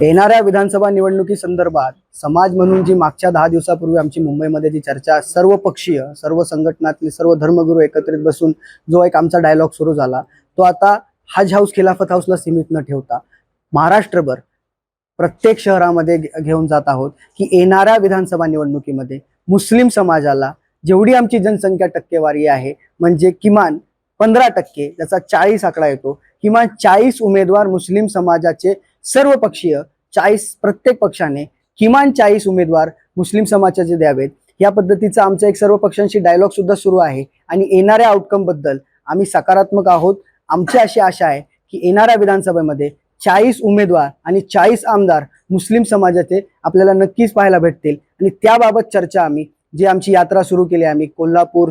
येणाऱ्या विधानसभा निवडणुकी संदर्भात समाज म्हणून जी मागच्या दहा दिवसापूर्वी आमची मुंबईमध्ये जी चर्चा सर्व पक्षीय सर्व संघटनातले सर्व धर्मगुरू एकत्रित बसून जो एक आमचा डायलॉग सुरू झाला तो आता हज हाऊस खिलाफत हाऊसला सीमित न ठेवता महाराष्ट्रभर प्रत्येक शहरामध्ये घे- घेऊन जात आहोत की येणाऱ्या विधानसभा निवडणुकीमध्ये मुस्लिम समाजाला जेवढी आमची जनसंख्या टक्केवारी आहे म्हणजे किमान पंधरा टक्के ज्याचा चाळीस आकडा येतो किमान चाळीस उमेदवार मुस्लिम समाजाचे सर्व पक्षीय चाळीस प्रत्येक पक्षाने किमान चाळीस उमेदवार मुस्लिम समाजाचे द्यावेत. या पद्धतीचा आमचा एक सर्व पक्षांशी डायलॉग सुद्धा सुरू आहे. आणि येणाऱ्या आउटकमबद्दल आम्ही सकारात्मक आहोत. आमची अशी आशा आहे की येणाऱ्या विधानसभेमध्ये चाळीस उमेदवार आणि चाळीस आमदार मुस्लिम समाजाचे आपल्याला नक्कीच पाहायला भेटतील. आणि त्याबाबत चर्चा आम्ही जी आमची यात्रा सुरू केली आहे आम्ही कोल्हापूर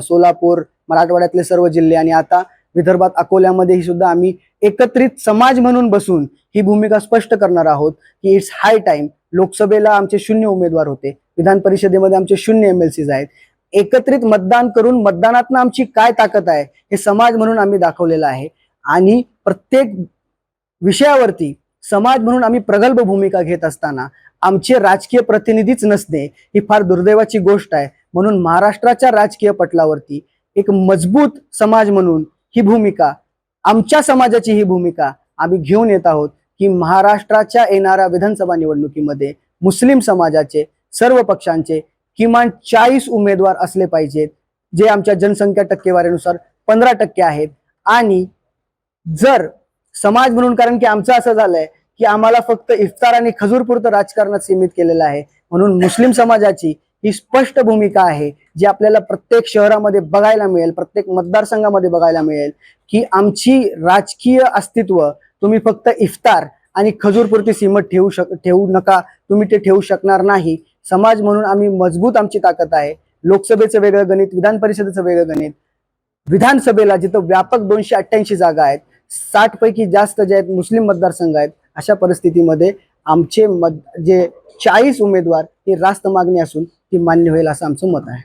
सोलापूर मराठवाड्यातले सर्व जिल्हे आणि आता विदर्भात अकोल्यामध्येही सुद्धा आम्ही एकत्रित समाज म्हणून बसून ही भूमिका स्पष्ट करणार आहोत की इट्स हाय टाइम लोकसभेला आमचे शून्य उमेदवार होते. विधान परिषदेमध्ये आमचे शून्य एम एल सीज आहेत. एकत्रित मतदान करून मतदानातनं आमची काय ताकद आहे हे समाज म्हणून आम्ही दाखवलेलं आहे. आणि प्रत्येक विषयावरती समाज म्हणून आम्ही प्रगल्भ भूमिका घेत असताना आमचे राजकीय प्रतिनिधीच नसणे ही फार दुर्दैवाची गोष्ट आहे. म्हणून महाराष्ट्राच्या राजकीय पटलावरती एक मजबूत समाज म्हणून ही भूमिका आमच्या समाजाची ही भूमिका आम्ही घेऊन येत आहोत की महाराष्ट्राच्या येणाऱ्या विधानसभा निवडणुकीमध्ये मुस्लिम समाजाचे सर्व पक्षांचे किमान चाळीस उमेदवार असले पाहिजेत जे आमच्या जनसंख्या टक्केवारीनुसार पंधरा टक्के आहेत. आणि जर समाज म्हणून कारण की आमचं असं झालंय की आम्हाला फक्त इफ्तार आणि खजूरपुरतं राजकारणात सीमित केलेलं आहे म्हणून मुस्लिम समाजाची ही स्पष्ट भूमिका आहे जी आपल्याला प्रत्येक शहरामध्ये बघायला मिळेल प्रत्येक मतदारसंघामध्ये बघायला मिळेल की आमची राजकीय अस्तित्व तुम्ही फक्त इफ्तार आणि खजूरपुरती सीमत ठेवू शक ठेवू नका तुम्ही ते ठेवू शकणार नाही. समाज म्हणून आम्ही मजबूत आमची ताकद आहे. लोकसभेचं वेगळं गणित विधान परिषदेचं वेगळं गणित विधानसभेला जिथं व्यापक दोनशे अठ्ठ्याऐंशी जागा आहेत साठ पैकी जास्त जे आहेत मुस्लिम मतदारसंघ आहेत अशा परिस्थितीमध्ये आमचे मत जे चाळीस उमेदवार ही रास्त मागणी असून ती मान्य होईल असं आमचं मत आहे.